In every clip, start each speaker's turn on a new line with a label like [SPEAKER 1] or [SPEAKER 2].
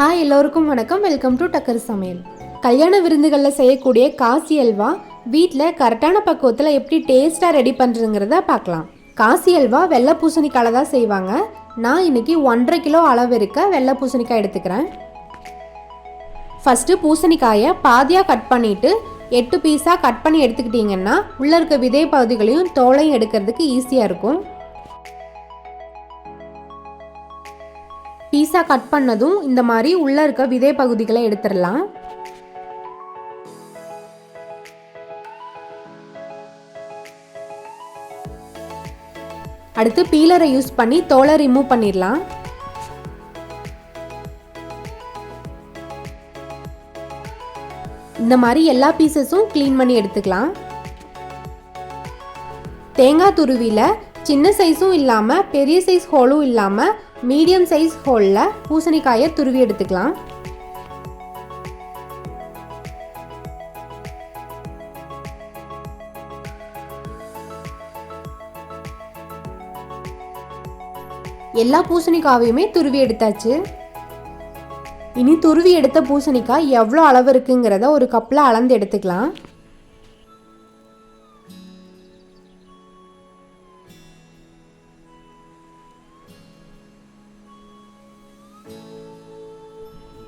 [SPEAKER 1] Hi எல்லோருக்கும் வணக்கம். Welcome to டக்கர் சமையல். கல்யாண விருந்துகளில் செய்யக்கூடிய காசி அல்வா வீட்டில் கரெக்டான பக்குவத்தில் எப்படி டேஸ்ட்டாக ரெடி பண்ணுறதுங்கிறத பார்க்கலாம். காசி அல்வா வெள்ளை பூசணிக்காயில் தான் செய்வாங்க. நான் இன்னைக்கு ஒன்றரை கிலோ அளவு இருக்க வெள்ளை பூசணிக்காய் எடுத்துக்கிறேன். ஃபஸ்ட்டு பூசணிக்காயை பாதியாக கட் பண்ணிவிட்டு எட்டு பீஸாக கட் பண்ணி எடுத்துக்கிட்டிங்கன்னா உள்ளே இருக்க விதை பகுதிகளையும் தோலையும் எடுக்கிறதுக்கு ஈஸியாக இருக்கும். பீஸாக கட் பண்ணதும் இந்த மாதிரி உள்ளே இருக்க விதை பகுதிகளை எடுத்துடலாம். அடுத்து பீலரை யூஸ் பண்ணி தோலை ரிமூவ் பண்ணிடலாம். இந்த மாதிரி எல்லா பீசஸும் க்ளீன் பண்ணி எடுத்துக்கலாம். தேங்காய் துருவியில் சின்ன சைஸும் இல்லாமல் பெரிய சைஸ் ஹோலும் இல்லாமல் மீடியம் சைஸ் ஹோலில் பூசணிக்காயை துருவி எடுத்துக்கலாம். எல்லா பூசணிக்காவையுமே துருவி எடுத்தாச்சு. இனி துருவி எடுத்த பூசணிக்காய் எவ்வளோ அளவு இருக்குங்கிறத ஒரு கப்பில் அளந்து எடுத்துக்கலாம்.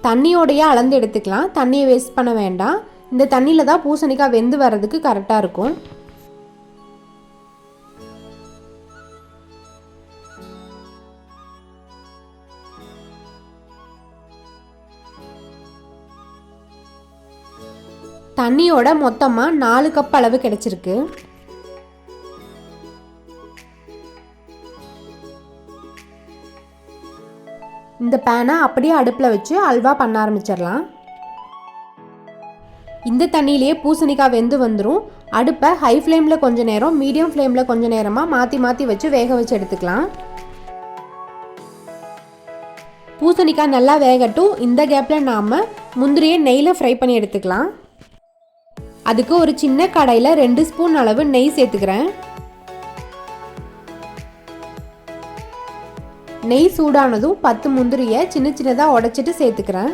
[SPEAKER 1] தண்ணியோடையே அளந்து எடுத்துக்கலாம். தண்ணியை வேஸ்ட் பண்ண வேண்டாம். இந்த தண்ணியில் தான் பூசணிக்காய் வெந்து வர்றதுக்கு கரெக்டாக இருக்கும். தண்ணியோட மொத்தமாக நாலு கப் அளவு கிடைச்சிருக்கு. இந்த பேனை அப்படியே அடுப்பில் வச்சு அல்வா பண்ண ஆரம்பிச்சிடலாம். இந்த தண்ணியிலேயே பூசணிக்காய் வெந்து வந்துடும் அடுப்பை ஹை ஃப்ளேமில் கொஞ்ச நேரம் மீடியம் ஃப்ளேமில் கொஞ்ச நேரமாக மாற்றி மாற்றி வச்சு வேக வச்சு எடுத்துக்கலாம். பூசணிக்காய் நல்லா வேகட்டும். இந்த கேப்பில் நாம் முந்திரியை நெய்யில் ஃப்ரை பண்ணி எடுத்துக்கலாம். அதுக்கு ஒரு சின்ன கடையில் ரெண்டு ஸ்பூன் அளவு நெய் சேர்த்துக்கிறேன். நெய் சூடானதும் பத்து முந்திரியை சின்ன சின்னதாக உடைச்சிட்டு சேர்த்துக்கிறேன்.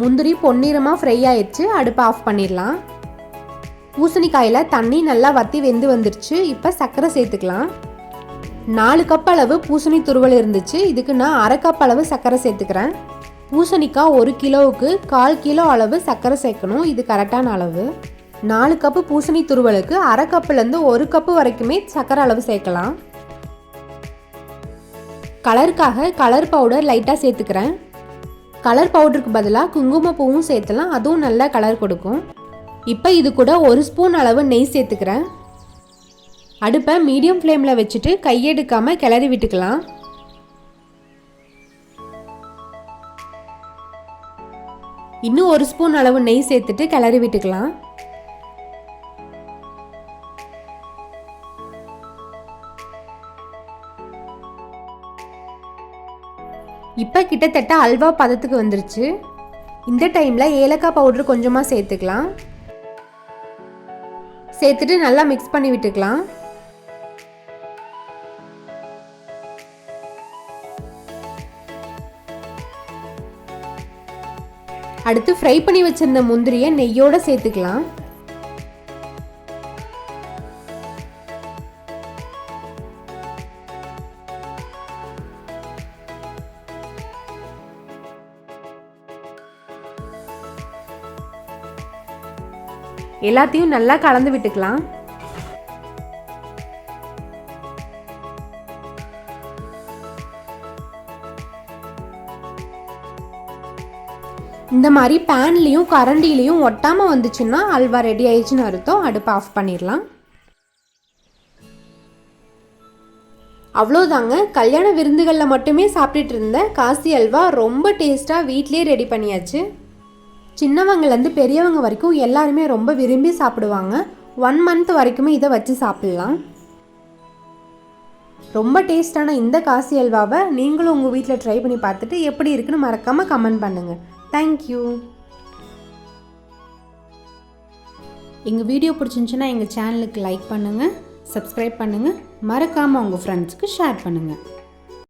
[SPEAKER 1] முந்திரி பொன்னிறமாக ஃப்ரை ஆயிடுச்சு அடுப்பை ஆஃப் பண்ணிடலாம். பூசணிக்காயில் தண்ணி நல்லா வற்றி வெந்து வந்துருச்சு இப்போ சர்க்கரை சேர்த்துக்கலாம். நாலு கப் அளவு பூசணி துருவல் இருந்துச்சு இதுக்கு நான் அரை கப் அளவு சர்க்கரை சேர்த்துக்கிறேன். பூசணிக்காய் ஒரு கிலோவுக்கு கால் கிலோ அளவு சர்க்கரை சேர்க்கணும். இது கரெக்டான அளவு. நாலு கப்பு பூசணி துருவலுக்கு அரை கப்புலேருந்து ஒரு கப்பு வரைக்குமே சர்க்கரை அளவு சேர்க்கலாம். கலருக்காக கலர் பவுடர் லைட்டாக சேர்த்துக்கிறேன். கலர் பவுடருக்கு பதிலாக குங்குமப்பூவும் சேர்த்தலாம். அதுவும் நல்ல கலர் கொடுக்கும். இப்போ இது கூட ஒரு ஸ்பூன் அளவு நெய் சேர்த்துக்கிறேன். அடுப்பை மீடியம் ஃப்ளேமில் வச்சுட்டு கையெடுக்காமல் கிளறி விட்டுக்கலாம். இன்னும் ஒரு ஸ்பூன் அளவு நெய் சேர்த்துட்டு கிளறி விட்டுக்கலாம். இப்போ கிட்டத்தட்ட அல்வா பதத்துக்கு வந்துருச்சு. இந்த டைமில் ஏலக்காய் பவுடர் கொஞ்சமாக சேர்த்துக்கலாம். சேர்த்துட்டு நல்லா மிக்ஸ் பண்ணி விட்டுக்கலாம். அடுத்து ஃப்ரை பண்ணி வச்சிருந்த முந்திரியை நெய்யோட சேர்த்துக்கலாம். எல்லாத்தையும் நல்லா கலந்து விட்டுக்கலாம். இந்த மாதிரி பேன்லேயும் கரண்டிலையும் ஒட்டாமல் வந்துச்சுன்னா அல்வா ரெடி ஆயிடுச்சுன்னு அர்த்தம். அடுப்பு ஆஃப் பண்ணிடலாம். அவ்வளோதாங்க கல்யாண விருந்துகளில் மட்டுமே சாப்பிட்டுட்டு இருந்த காசி அல்வா ரொம்ப டேஸ்ட்டாக வீட்லேயே ரெடி பண்ணியாச்சு. சின்னவங்கலேருந்து பெரியவங்க வரைக்கும் எல்லாருமே ரொம்ப விரும்பி சாப்பிடுவாங்க. ஒன் மந்த் வரைக்குமே இதை வச்சு சாப்பிட்லாம். ரொம்ப டேஸ்டான இந்த காசி அல்வாவை நீங்களும் உங்கள் வீட்டில் ட்ரை பண்ணி பார்த்துட்டு எப்படி இருக்குன்னு மறக்காமல் கமெண்ட் பண்ணுங்கள் தேங்க்யூ
[SPEAKER 2] எங்கள் வீடியோ பிடிச்சிருந்துச்சுன்னா எங்கள் சேனலுக்கு லைக் பண்ணுங்கள் சப்ஸ்கிரைப் பண்ணுங்கள் மறக்காமல் உங்கள் ஃப்ரெண்ட்ஸுக்கு ஷேர் பண்ணுங்கள்